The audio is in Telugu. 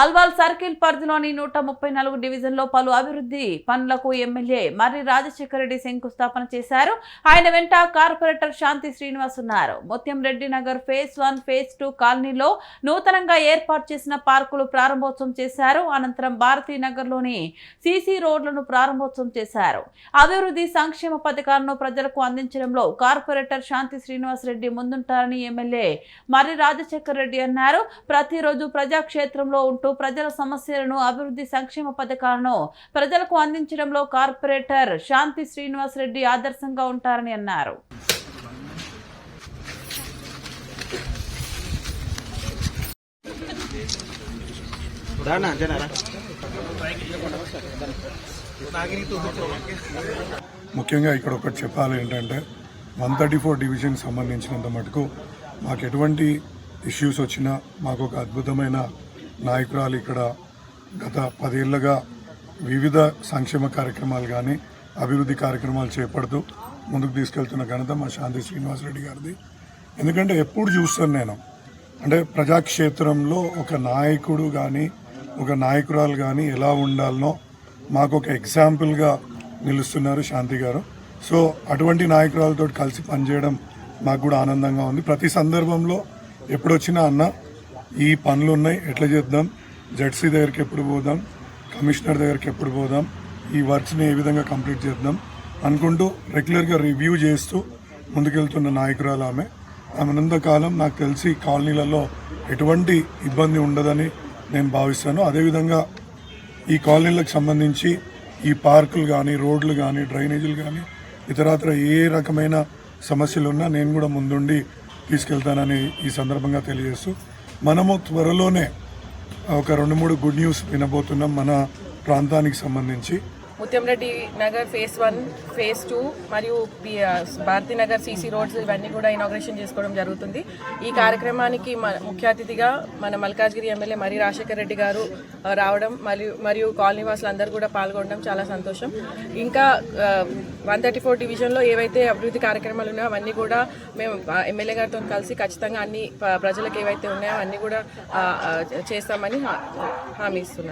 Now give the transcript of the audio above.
అల్వాల్ సర్కిల్ పరిధిలోని నూట ముప్పై నాలుగు డివిజన్లో పలు అభివృద్ధి పనులకు ఎమ్మెల్యే మర్రి రాజశేఖర రెడ్డి శంకుస్థాపన చేశారు. ఆయన వెంట కార్పొరేటర్ శాంతి శ్రీనివాస్ ఉన్నారు. Muthyam Reddy Nagar phase one phase two కాలనీలో నూతనంగా ఏర్పాటు చేసిన పార్కులు ప్రారంభోత్సవం చేశారు. అనంతరం భారతీ నగర్లోని సీసీ రోడ్లను ప్రారంభోత్సవం చేశారు. అభివృద్ధి సంక్షేమ పథకాలను ప్రజలకు అందించడంలో కార్పొరేటర్ శాంతి శ్రీనివాస్ రెడ్డి ముందుంటారని ఎమ్మెల్యే మర్రి రాజశేఖర్ రెడ్డి అన్నారు. ప్రతిరోజు ప్రజాక్షేత్రంలో ఉంటూ ప్రజల సమస్యలను అభివృద్ధి సంక్షేమ పథకాలను ప్రజలకు అందించడంలో కార్పొరేటర్ శాంతి శ్రీనివాస్ రెడ్డి ఆదర్శంగా ఉంటారని అన్నారు. ముఖ్యంగా ఇక్కడ ఒకటి చెప్పాలి ఏంటంటే వన్ థర్టీ ఫోర్ డివిజన్ సంబంధించినంత మటుకు మాకు ఎటువంటి ఇష్యూస్ వచ్చినా మాకు ఒక అద్భుతమైన నాయకురాలు ఇక్కడ గత పదేళ్ళుగా వివిధ సంక్షేమ కార్యక్రమాలు కానీ అభివృద్ధి కార్యక్రమాలు చేపడుతూ ముందుకు తీసుకెళ్తున్న ఘనత మా శాంతి శ్రీనివాసరెడ్డి గారిది. ఎందుకంటే ఎప్పుడు చూస్తాను నేను. అంటే ప్రజాక్షేత్రంలో ఒక నాయకుడు కానీ ఒక నాయకురాలు కానీ ఎలా ఉండాలనో మాకు ఒక ఎగ్జాంపుల్గా నిలుస్తున్నారు శాంతి గారు. సో అటువంటి నాయకురాలతో కలిసి పనిచేయడం మాకు కూడా ఆనందంగా ఉంది. ప్రతి సందర్భంలో ఎప్పుడొచ్చినా అన్న ఈ పనులు ఉన్నాయి ఎట్లా చేద్దాం? జడ్సీ దగ్గరికి ఎప్పుడు పోదాం? కమిషనర్ దగ్గరికి ఎప్పుడు పోదాం? ఈ వర్క్స్ని ఏ విధంగా కంప్లీట్ చేద్దాం? అనుకుంటూ రెగ్యులర్గా రివ్యూ చేస్తూ ముందుకెళ్తున్న నాయకురాలు ఆమె. ఆమెనంతకాలం నాకు తెలిసి కాలనీలలో ఎటువంటి ఇబ్బంది ఉండదని నేను భావిస్తాను. అదేవిధంగా ఈ కాలనీలకు సంబంధించి ఈ పార్కులు కానీ రోడ్లు కానీ డ్రైనేజీలు కానీ ఇతరత్ర ఏ రకమైన సమస్యలు ఉన్నా నేను కూడా ముందుండి తీసుకెళ్తానని ఈ సందర్భంగా తెలియజేస్తూ మనము త్వరలోనే ఒక రెండు మూడు గుడ్ న్యూస్ వినబోతున్నాం మన ప్రాంతానికి సంబంధించి. Muthyamreddy Nagar phase one phase two మరియు పి- భారతీ నగర్ సీసీ రోడ్స్ ఇవన్నీ కూడా ఇనాగ్రేషన్ చేసుకోవడం జరుగుతుంది. ఈ కార్యక్రమానికి ముఖ్య అతిథిగా మన మల్కాజ్గిరి ఎమ్మెల్యే మరి రాజశేఖర రెడ్డి గారు రావడం మరియు మరియు కాలనీవాసులు అందరూ కూడా పాల్గొనడం చాలా సంతోషం. ఇంకా వన్ థర్టీ ఫోర్ డివిజన్లో ఏవైతే అభివృద్ధి కార్యక్రమాలు ఉన్నాయో అవన్నీ కూడా మేము ఎమ్మెల్యే గారితో కలిసి ఖచ్చితంగా అన్ని ప- ప్రజలకు ఏవైతే ఉన్నాయో అన్నీ కూడా చేస్తామని హామీ ఇస్తున్నాను